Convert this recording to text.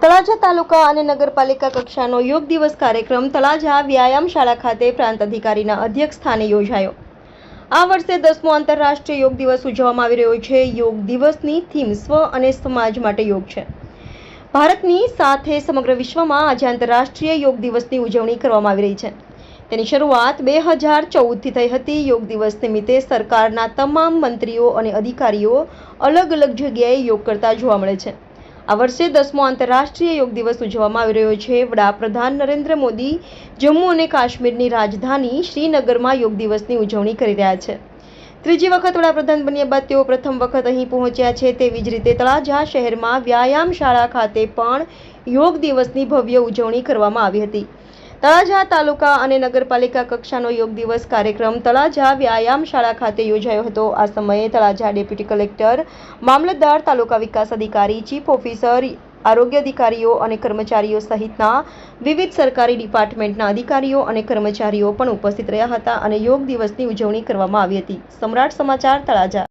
તળાજા તાલુકા અને નગરપાલિકા કક્ષાનો યોગ દિવસ કાર્યક્રમ તળાજા વ્યાયામ શાળા ખાતે પ્રાંત અધિકારીના અધ્યક્ષ સ્થાને યોજાયો. આ વર્ષે દસમો આંતરરાષ્ટ્રીય યોગ દિવસ ઉજવવામાં આવી રહ્યો છે. યોગ દિવસની થીમ સ્વ અને સમાજ માટે યોગ છે. ભારતની સાથે સમગ્ર વિશ્વમાં આજે આંતરરાષ્ટ્રીય યોગ દિવસની ઉજવણી કરવામાં આવી રહી છે. તેની શરૂઆત બે હજાર ચૌદથી થઈ હતી. યોગ દિવસ નિમિત્તે સરકારના તમામ મંત્રીઓ અને અધિકારીઓ અલગ અલગ જગ્યાએ યોગ કરતા જોવા મળે છે. આ વર્ષે દસમો આંતરરાષ્ટ્રીય યોગ દિવસ ઉજવવામાં આવી રહ્યો છે. વડાપ્રધાન નરેન્દ્ર મોદી જમ્મુ અને કાશ્મીરની રાજધાની શ્રીનગરમાં યોગ દિવસની ઉજવણી કરી રહ્યા છે. ત્રીજી વખત વડાપ્રધાન બન્યા બાદ તેઓ પ્રથમ વખત અહીં પહોંચ્યા છે. તેવી જ રીતે તળાજા શહેરમાં વ્યાયામ શાળા ખાતે પણ યોગ દિવસની ભવ્ય ઉજવણી કરવામાં આવી હતી. તળાજા તાલુકા અને નગરપાલિકા કક્ષાનો યોગ દિવસ કાર્યક્રમ તળાજા વ્યાયામ શાળા ખાતે યોજાયો હતો. આ સમયે તળાજા ડેપ્યુટી કલેક્ટર, મામલતદાર, તાલુકા વિકાસ અધિકારી, ચીફ ઓફિસર, આરોગ્ય અધિકારીઓ અને કર્મચારીઓ સહિતના વિવિધ સરકારી ડિપાર્ટમેન્ટના અધિકારીઓ અને કર્મચારીઓ પણ ઉપસ્થિત રહ્યા હતા અને યોગ દિવસની ઉજવણી કરવામાં આવી હતી. સમ્રાટ સમાચાર, તળાજા.